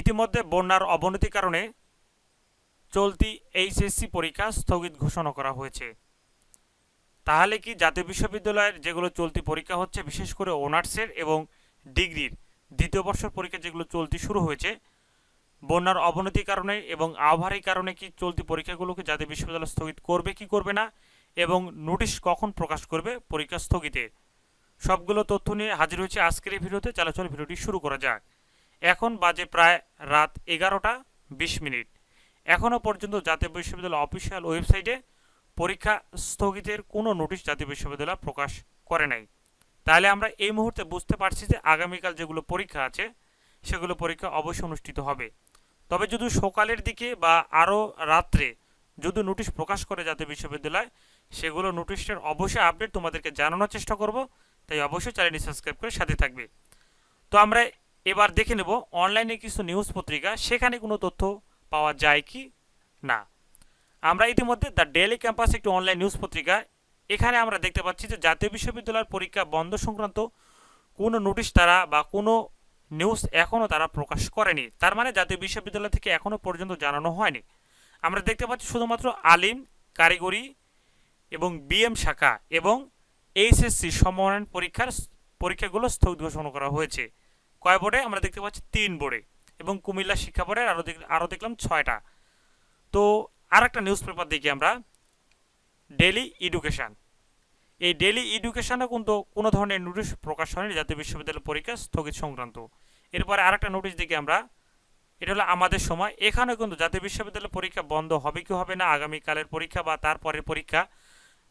ইতিমধ্যে বন্যার অবনতির কারণে চলতি এইচএসসি পরীক্ষা স্থগিত ঘোষণা করা হয়েছে। তাহলে কি জাতীয় বিশ্ববিদ্যালয়ের যেগুলো চলতি পরীক্ষা হচ্ছে, বিশেষ করে অনার্সের এবং ডিগ্রির দ্বিতীয় বর্ষের পরীক্ষা যেগুলো চলতি শুরু হয়েছে, বন্যার অবনতির কারণে এবং আবহাওয়ার কারণে কি চলতি পরীক্ষাগুলোকে জাতীয় বিশ্ববিদ্যালয় স্থগিত করবে, কি করবে না, এবং নোটিশ কখন প্রকাশ করবে পরীক্ষা স্থগিতের সবগুলো তথ্য নিয়ে হাজির হয়েছে আজকের এই ভিডিওতে। চলাচল ভিডিওটি শুরু করা যাক। এখন বাজে প্রায় রাত এগারোটা বিশ মিনিট। এখনও পর্যন্ত জাতীয় বিশ্ববিদ্যালয় অফিসিয়াল ওয়েবসাইটে পরীক্ষা স্থগিতের কোনো নোটিশ জাতীয় বিশ্ববিদ্যালয় প্রকাশ করে নাই। তাহলে আমরা এই মুহূর্তে বুঝতে পারছি যে আগামীকাল যেগুলো পরীক্ষা আছে, সেগুলো পরীক্ষা অবশ্যই অনুষ্ঠিত হবে। তবে যদি সকালের দিকে বা আরও রাত্রে যদি নোটিশ প্রকাশ করে জাতীয় বিশ্ববিদ্যালয়, সেগুলো নোটিশের অবশ্যই আপডেট তোমাদেরকে জানানোর চেষ্টা করব। তাই অবশ্যই চ্যানেলটি সাবস্ক্রাইব করে সাথে থাকবে। তো আমরা এবার দেখে নেব অনলাইনে কিছু নিউজ পত্রিকা, সেখানে কোনো তথ্য পাওয়া যায় কি না। আমরা ইতিমধ্যে দ্য ডেলি ক্যাম্পাস একটি অনলাইন নিউজ পত্রিকা, এখানে আমরা দেখতে পাচ্ছি যে জাতীয় বিশ্ববিদ্যালয়ের পরীক্ষা বন্ধ সংক্রান্ত কোনো নোটিশ তারা বা কোনো নিউজ এখনও তারা প্রকাশ করেনি। তার মানে জাতীয় বিশ্ববিদ্যালয় থেকে এখনও পর্যন্ত জানানো হয়নি। আমরা দেখতে পাচ্ছি শুধুমাত্র আলিম, কারিগরি এবং বিএম শাখা এবং এইচএসসি সমন্বয়ন পরীক্ষার পরীক্ষাগুলো স্থগিত ঘোষণা করা হয়েছে। কয় বোর্ডে? আমরা দেখতে পাচ্ছি তিন বোর্ডে। এবং কুমিল্লা শিক্ষা বোর্ডের আরও আরও দেখলাম ছয়টা। তো আর একটা নিউজ পেপার দেখি আমরা। ডেলি এডুকেশান এই ডেলি এডুকেশানে কিন্তু কোনো ধরনের নোটিশ প্রকাশ হয়নি, জাতীয় বিশ্ববিদ্যালয় পরীক্ষা স্থগিত সংক্রান্ত। এরপরে আরেকটা নোটিশ দেখি আমরা। এটা হলো আমাদের সময়। এখানে কিন্তু জাতীয় বিশ্ববিদ্যালয় পরীক্ষা বন্ধ হবে কি হবে না, আগামীকালের পরীক্ষা বা তারপরের পরীক্ষা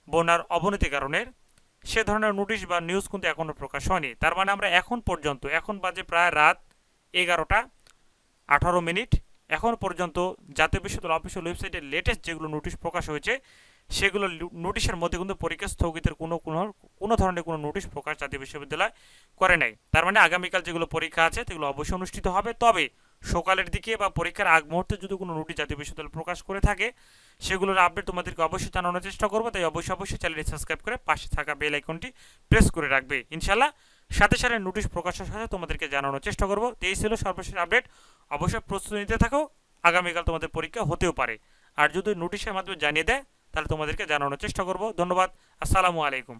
বন্যার অবনতি কারণের সে ধরনের নোটিশ বা নিউজ কিন্তু এখনও প্রকাশ হয়নি। তার মানে আমরা এখন পর্যন্ত, এখন বাজে প্রায় রাত এগারোটা আঠারো মিনিট। এখন পর্যন্ত জাতীয় বিশ্ববিদ্যালয় অফিসিয়াল ওয়েবসাইটে লেটেস্ট যেগুলো নোটিশ প্রকাশ হয়েছে, সেগুলো নোটিশের মধ্যে কিন্তু পরীক্ষা স্থগিতের কোনো কোনো কোনো ধরনের কোনো নোটিশ প্রকাশ জাতীয় বিশ্ববিদ্যালয় করে নাই। তার মানে আগামীকাল যেগুলো পরীক্ষা আছে, সেগুলো অবশ্যই অনুষ্ঠিত হবে। তবে সকালের দিকে বা পরীক্ষার আগ মুহূর্তে যদি কোনো নোটিশ জাতীয় বিশ্ববিদ্যালয় প্রকাশ করে থাকে, সেগুলোর আপডেট তোমাদেরকে অবশ্যই জানানোর চেষ্টা করব। তাই অবশ্যই অবশ্যই চ্যানেলটি সাবস্ক্রাইব করে পাশে থাকা বেল আইকনটি প্রেস করে রাখবে। ইনশাল্লাহ সাথে সাথে নোটিশ প্রকাশের সাথে তোমাদেরকে জানানোর চেষ্টা করব। তো এই ছিল সর্বশেষ আপডেট অবশ্যই প্রস্তুতি নিতে থাকো। আগামীকাল তোমাদের পরীক্ষা হতেও পারে। আর যদি নোটিশের মাধ্যমে জানিয়ে দেয়, তাহলে তোমাদেরকে জানানোর চেষ্টা করব। ধন্যবাদ। আসসালামু আলাইকুম।